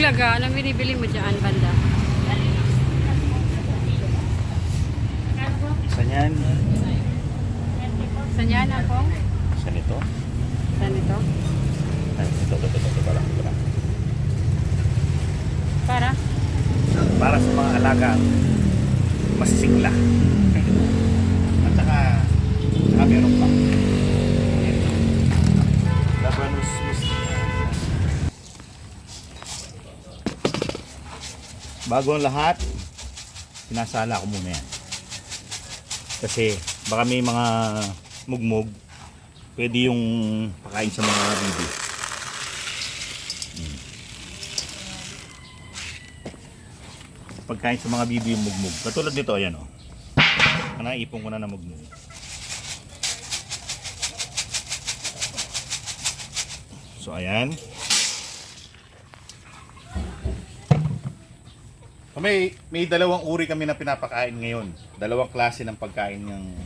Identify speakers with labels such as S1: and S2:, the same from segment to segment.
S1: Bulaga, anong binibili mo dyan, banda?
S2: Isa niyan.
S1: Saan yan ako?
S2: Isa nito.
S1: Saan ito?
S2: Ay, ito, ito, ito, ito, ito ito lang.
S1: Para?
S2: Para sa mga alaga, masisigla. At saka, saka meron pa. Bago ang lahat, sinasala ko muna yan. Kasi baka may mga mugmug, pwede yung pakain sa mga bibi. pagkain sa mga bibi yung mugmug. Katulad nito, ayan o. Oh. Naipon ko na na mugmug. So, ayan. May, may dalawang uri kami na pinapakain ngayon. Dalawang klase ng pagkain yung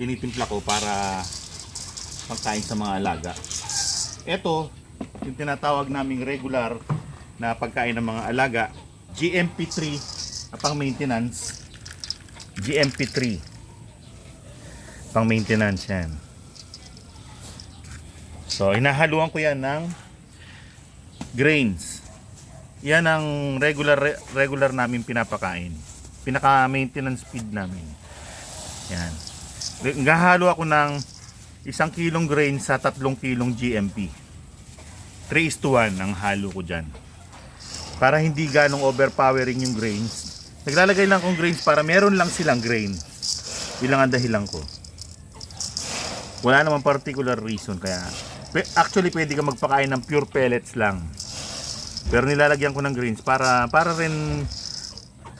S2: tinitimpla ko para pagkain sa mga alaga. Ito, yung tinatawag naming regular na pagkain ng mga alaga, GMP3 na pang maintenance. GMP3 pang maintenance yan. So, hinahaluan ko yan ng grains. Yan ang regular regular namin pinapakain. Pinaka maintenance feed namin. Yan. Gahalo ako ng isang kilong grain sa tatlong kilong GMP. 3 is to 1 ang halo ko dyan. Para hindi ganong overpowering yung grains. Naglalagay lang akong grains para meron lang silang grain. Ilang ang dahilan ko. Wala namang particular reason kaya actually pwede ka magpakain ng pure pellets lang. Pero nilalagyan ko ng grains para para rin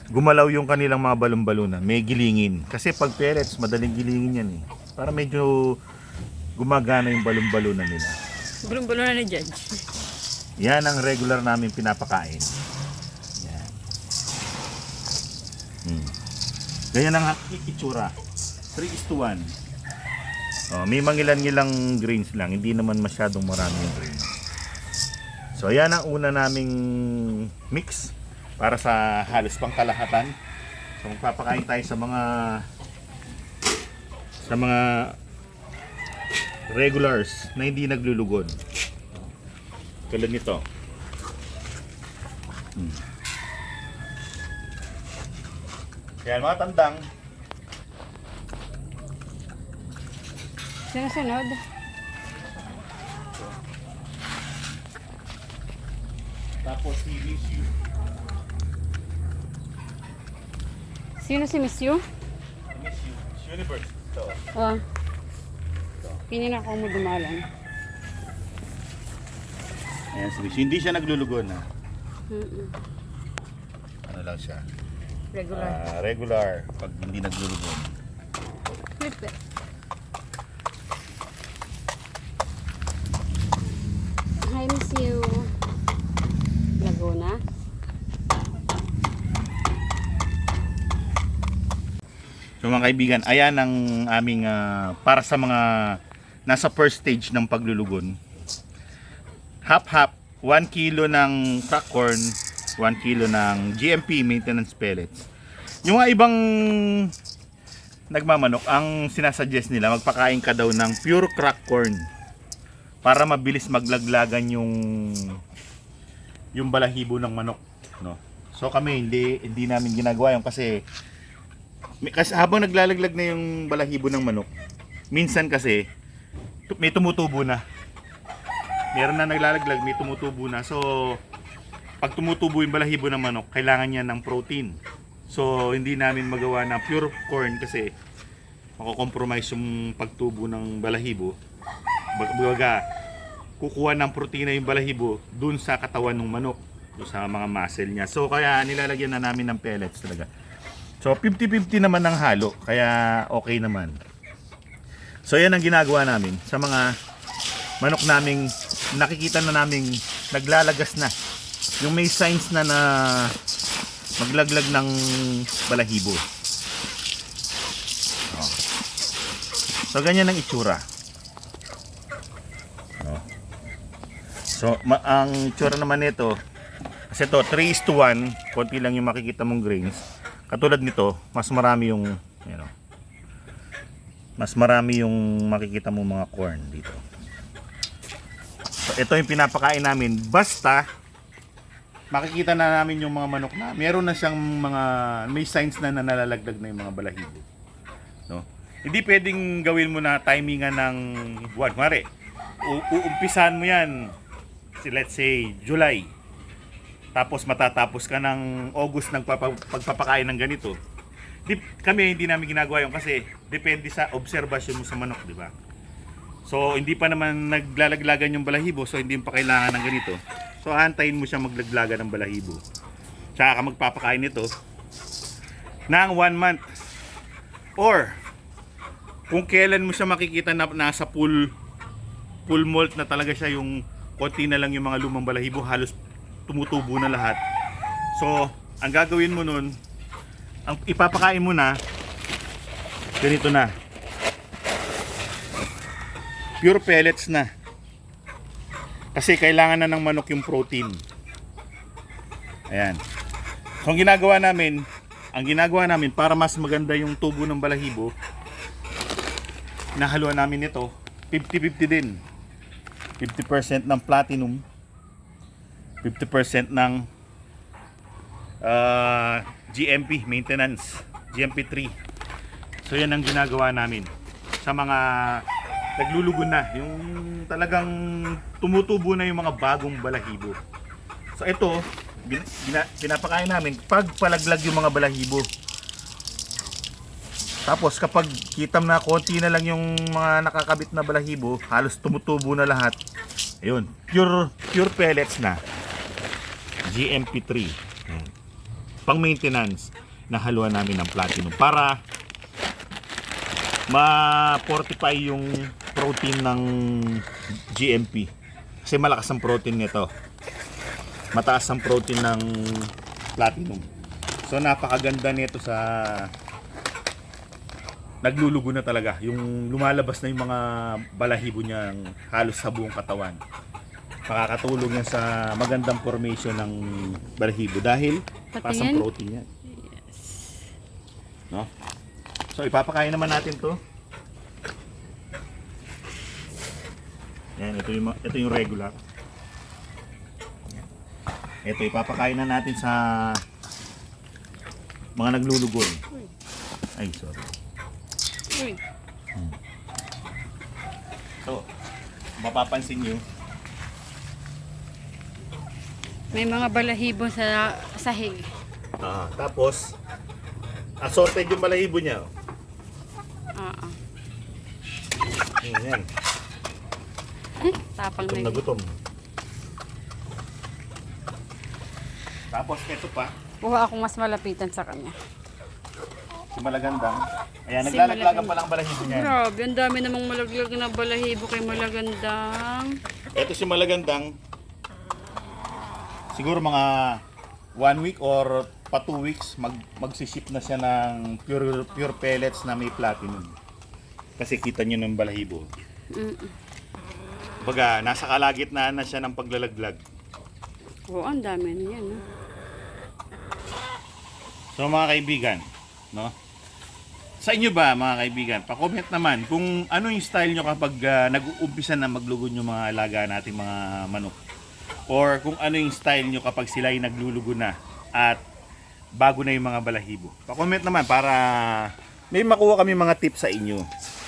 S2: gumalaw yung kanilang mga balon-balunan. May gilingin. Kasi pag pellets, madaling gilingin yan eh. Para medyo gumagana yung balon-balunan nila.
S1: Bulong-bulo na ni Judge.
S2: Yan ang regular namin pinapakain. Yan. Hmm. Ganyan ang itsura. 3 is to 1. Oh, may mangilan-ngilang greens lang. Hindi naman masyadong marami yung greens. So, yan ang una naming mix para sa halos pang kalahatan. So, magpapakain tayo sa mga sa mga regulars na hindi naglulugod. Tulad nito. Hmm. Yan, mga tandang.
S1: Sinusunod?
S2: Tapos si Miss You.
S1: Sino si Miss You?
S2: Miss You. Miss Universe. Ito.
S1: Ah. Pinin ako mo dumalan.
S2: Ayan si Miss You. Hindi siya naglulugon na.
S1: Mm-mm.
S2: Ano lang siya.
S1: Regular.
S2: ah, regular. Pag hindi naglulugon.
S1: Flip it. Hi, Miss You. Laguna.
S2: So mga kaibigan, ayan ang aming ah, para sa mga nasa first stage ng paglulugon. Half-half, 1 kilo ng crack corn, 1 kilo ng GMP maintenance pellets. Yung mga ibang nagmamanok, ang sinasuggest nila, magpakain ka daw ng pure crack corn para mabilis maglaglagan yung yung balahibo ng manok, no. So kami hindi hindi namin ginagawa yun kasi kasi habang naglalaglag na yung balahibo ng manok, minsan kasi may tumutubo na. Meron na naglalaglag, may tumutubo na. So, pag tumutubo yung balahibo ng manok, kailangan niya ng protein. So, hindi namin magawa na pure corn kasi mako-compromise yung pagtubo ng balahibo. Bag- Baga, kukuha ng protina yung balahibo dun sa katawan ng manok, dun sa mga muscle niya. So, kaya nilalagyan na namin ng pellets talaga. So 50-50 naman ng halo, kaya okay naman. So yan ang ginagawa namin sa mga manok naming nakikita na naming naglalagas na. Yung may signs na na maglaglag ng balahibo. Oh. So ganyan ang itsura. Oh. So ma- ang itsura naman nito Kasi ito, 3 is to 1, konti lang yung makikita mong grains. Katulad nito, mas marami yung, you know, mas marami yung makikita mong mga corn dito. So, ito yung pinapakain namin. Basta, makikita na namin yung mga manok na meron na siyang mga, may signs na na nalalagdag na yung mga balahibo. No? Hindi pwedeng gawin mo na timingan ng buwan. Mare, uumpisan mo yan, si let's say, July. Tapos matatapos ka ng August ng papa- pagpapakain ng ganito. Di, kami hindi namin ginagawa yun kasi depende sa obserbasyon mo sa manok, di ba? So, hindi pa naman naglalaglagan yung balahibo, so hindi pa kailangan ng ganito. So, antayin mo siya maglaglagan ng balahibo. Tsaka ka magpapakain nito ng one month. Or, kung kailan mo siya makikita na nasa full full molt na talaga siya yung konti na lang yung mga lumang balahibo, halos tumutubo na lahat. So, ang gagawin mo nun, ang ipapakain mo na, ganito na. Pure pellets na. Kasi kailangan na ng manok yung protein. Ayan. So, ang ginagawa namin, ang ginagawa namin para mas maganda yung tubo ng balahibo, nahaluan namin ito, 50-50 din. 50% ng platinum, 50% ng ah, GMP maintenance, GMP3. So yan ang ginagawa namin sa mga naglulugon na, yung talagang tumutubo na yung mga bagong balahibo. So ito, pinapakain namin pag palaglag yung mga balahibo. Tapos kapag kitam na konti na lang yung mga nakakabit na balahibo, halos tumutubo na lahat. Ayun, pure pure pellets na. GMP3. Ayan. Pang maintenance na haluan namin ng platinum para ma-fortify yung protein ng GMP. Kasi malakas ang protein nito. Mataas ang protein ng platinum. So napakaganda nito sa naglulugo na talaga. Yung lumalabas na yung mga balahibo niyang halos sa buong katawan. Makakatulong yan sa magandang formation ng balahibo dahil taas ang
S1: Patingin?
S2: protein yan. No? So ipapakain naman natin 'to. Yan, ito yung ito yung regular. Ito ipapakain na natin sa mga naglulugon. Ay, sorry.
S1: Uy,
S2: So, mapapansin nyo,
S1: may mga balahibo sa sahig.
S2: ah, tapos, assorted yung balahibo niya. oh.
S1: Oo.
S2: Yan, yan.
S1: Hmm, tapang
S2: Gutom
S1: na
S2: gutom. Tapos, ito pa,
S1: Kuha akong mas malapitan sa kanya.
S2: si Malagandang. Ayan,
S1: Si
S2: naglalaglagan pa lang ang balahibo niya.
S1: Grabe, ang dami namang malaglag na balahibo kay Malagandang.
S2: Ito si Malagandang. Siguro mga one week or pa two weeks mag magsiship na siya ng pure pure pellets na may platinum. Kasi kita niyo ng balahibo.
S1: Mm.
S2: Baga, nasa kalagitnaan na siya ng paglalaglag.
S1: Oo, ang dami na yan. ah.
S2: So mga kaibigan, no? Sa inyo ba mga kaibigan, pa-comment naman kung ano yung style nyo kapag ah, nag-uumpisa na maglugon yung mga alaga nating mga manok. Or kung ano yung style nyo kapag sila ay naglulugo na at bago na yung mga balahibo. Pa-comment naman para may makuha kami mga tips sa inyo.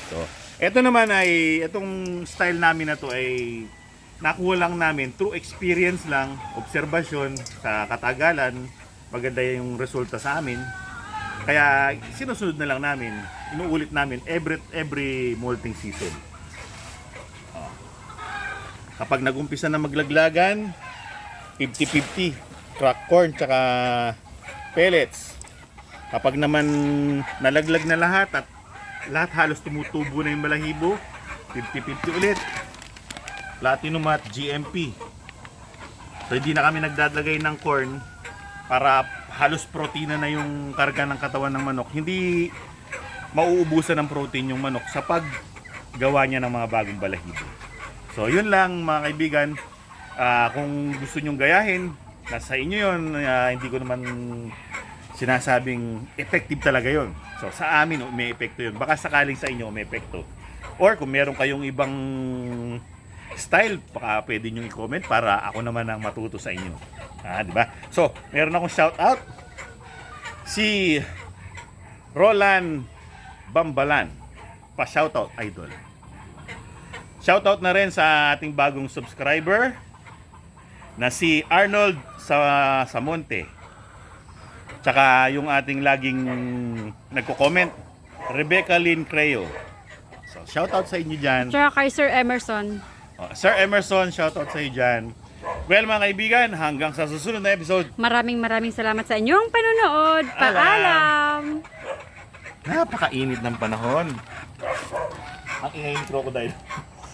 S2: So, eto naman ay, itong style namin na to ay nakuha lang namin through experience lang, obserbasyon sa katagalan, maganda yung resulta sa amin. Kaya sinusunod na lang namin, inuulit namin every every molting season. Kapag nagumpisa na maglaglagan, 50-50, crack corn tsaka pellets. Kapag naman nalaglag na lahat at lahat halos tumutubo na yung balahibo, 50-50 ulit. Platinum at GMP. So hindi na kami nagdadagay ng corn para halos protina na yung karga ng katawan ng manok. Hindi mauubusan ng protein yung manok sa paggawa niya ng mga bagong balahibo. So yun lang mga kaibigan. Ah, kung gusto nyong gayahin, nasa inyo yun. Ah, hindi ko naman sinasabing effective talaga yon. So sa amin may epekto yun. Baka sakaling sa inyo may epekto. Or kung meron kayong ibang style, baka pwede nyo i-comment para ako naman ang matuto sa inyo. Ah, di ba? So, meron akong shout out. Si Roland Bambalan. Pa-shoutout, idol. Shoutout na rin sa ating bagong subscriber na si Arnold sa Samonte. Tsaka yung ating laging nagko-comment, Rebecca Lynn Creo. So, shoutout sa inyo dyan.
S1: Tsaka kay Sir Emerson.
S2: Oh, Sir Emerson, shoutout sa iyo dyan. Well, mga kaibigan, hanggang sa susunod na episode,
S1: Maraming maraming salamat sa inyong panonood. Paalam!
S2: napakainit ng panahon. Ang ingay ni crocodile.